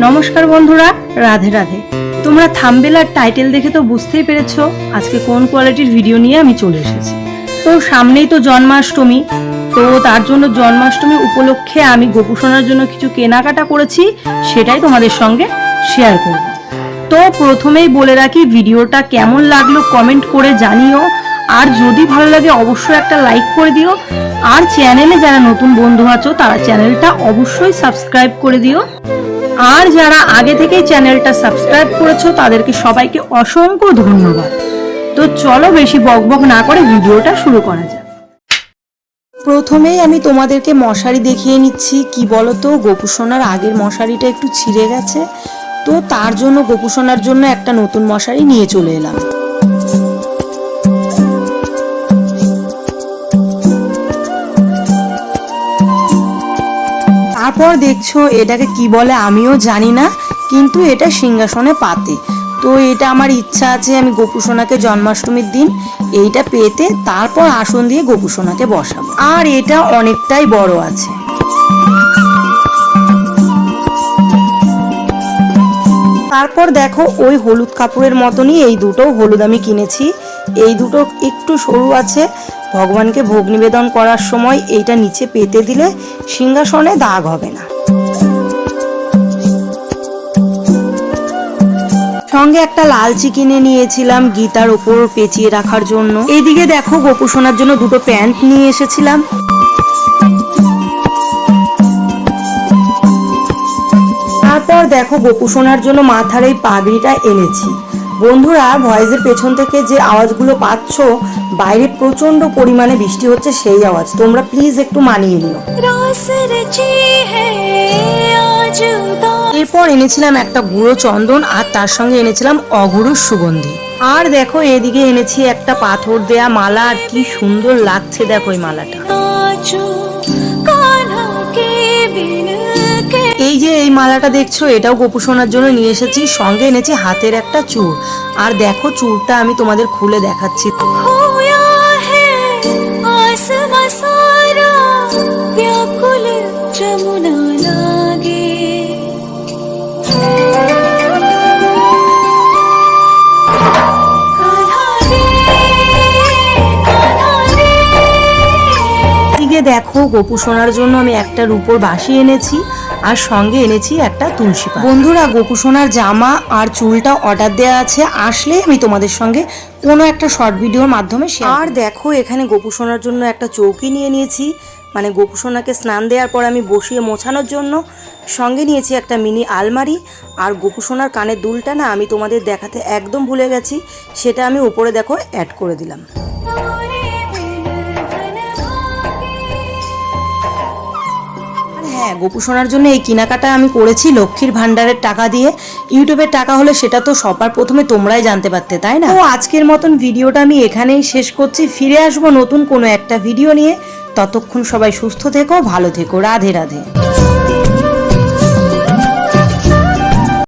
নমস্কার বন্ধুরা, রাধে রাধে। তোমরা থাম্বেল টাইটেল দেখে তো বুঝতেই পেরেছ আজকে কোন কোয়ালিটির ভিডিও নিয়ে আমি চলে এসেছি। তো সামনেই তো জন্মাষ্টমী, তো তার জন্য জন্মাষ্টমী উপলক্ষে আমি গোপুসোনার জন্য কিছু কেনাকাটা করেছি, সেটাই তোমাদের সঙ্গে শেয়ার করব। তো প্রথমেই বলে রাখি, ভিডিওটা কেমন লাগল কমেন্ট করে জানিও, আর যদি ভালো লাগে অবশ্যই একটা লাইক করে দিও, আর চ্যানেলে যারা নতুন বন্ধু আছো, তারা চ্যানেলটা অবশ্যই সাবস্ক্রাইব করে দিও। আর যারা আগে থেকে চ্যানেলটা সাবস্ক্রাইব করেছ, তাদেরকে সবাইকে অসংখ্য ধন্যবাদ। তো চলো বেশি বকবক না করে ভিডিওটা শুরু করা যাক। প্রথমেই আমি তোমাদেরকে মশারি দেখিয়ে নিচ্ছি। কি বলতো, গোপুসোনার আগের মশারিটা একটু ছিঁড়ে গেছে। তো তার জন্য, গোপুসোনার জন্য একটা নতুন মশারি নিয়ে চলে এলাম। তারপর দেখছ এটাকে কি বলে আমিও জানি না, কিন্তু এটা সিংহাসনে পাতে। তো এটা আমার ইচ্ছা আছে আমি গোপুসোনাকে জন্মাষ্টমীর দিন এইটা পেতে, তারপর আসন দিয়ে গোপুসোনাকে বসাবো। আর এটা অনেকটাই বড় আছে। তারপর দেখো ওই হলুদ কাপড়ের মতনই এই দুটো হলুদ আমি কিনেছি। এই দুটো একটু সরু আছে ভগবানকে ভোগ নিবেদন করার সময় এইটা নিচে পেতে দিলে সিংহাসনে দাগ হবে না। সঙ্গে একটা লালচি কিনে নিয়েছিলাম গীতার ওপর পেঁচিয়ে রাখার জন্য। এইদিকে দেখো গোপুসোনার জন্য দুটো প্যান্ট নিয়ে এসেছিলাম। তারপর দেখো গোপুসোনার জন্য মাথার এই পাগড়িটা এনেছি। বন্ধুরা ভয়েসের পেছন থেকে যে আওয়াজগুলো পাচ্ছ বাইরে প্রচণ্ড পরিমাণে বৃষ্টি হচ্ছে সেই আওয়াজ। তোমরা প্লিজ একটু মানিয়ে নিও। এরপর এনেছিলাম একটা গুঁড়ো চন্দন আর তার সঙ্গে এনেছিলাম অগুরুর সুগন্ধি। আর দেখো এদিকে এনেছি একটা পাথর দেয়া মালা আর কি সুন্দর লাগছে দেখো এই মালাটা। যে এই মালাটা দেখছ, এটাও গোপু সোনার জন্য নিয়ে এসেছি, সঙ্গে এনেছি হাতের একটা চূড় আর দেখো, চুরটা আমি তোমাদের খুলে দেখাচ্ছি। खोया দেখো গোপুসোনার জন্য আমি একটা রূপোর বাঁশি এনেছি আর সঙ্গে এনেছি একটা তুলসী বন্ধুরা গোপুসোনার জামা আর চুলটা অর্ডার দেওয়া আছে। আসলে আমি তোমাদের সঙ্গে কোনো একটা শর্ট ভিডিওর মাধ্যমে আর দেখো, এখানে গোপুসোনার জন্য একটা চৌকি নিয়ে নিয়েছি। মানে গোপুসোনাকে স্নান দেওয়ার পর আমি বসিয়ে মোছানোর জন্য সঙ্গে নিয়েছি একটা মিনি আলমারি। আর গোপুসোনার কানের দুলটা না আমি তোমাদের দেখাতে একদম ভুলে গেছি, সেটা আমি উপরে দেখো অ্যাড করে দিলাম। হ্যাঁ গোপু সোনার জন্য এই কেনাকাটা আমি করেছি লক্ষ্মীর ভান্ডারের টাকা দিয়ে। ইউটিউবের টাকা হলে সেটা তো সবার প্রথমে তোমরাই জানতে পারতে, তাই না? তো আজকের মতন ভিডিওটা আমি এখানেই শেষ করছি। ফিরে আসব নতুন কোনো একটা ভিডিও নিয়ে। ততক্ষণ সবাই সুস্থ থেকো, ভালো থেকো। রাধে রাধে।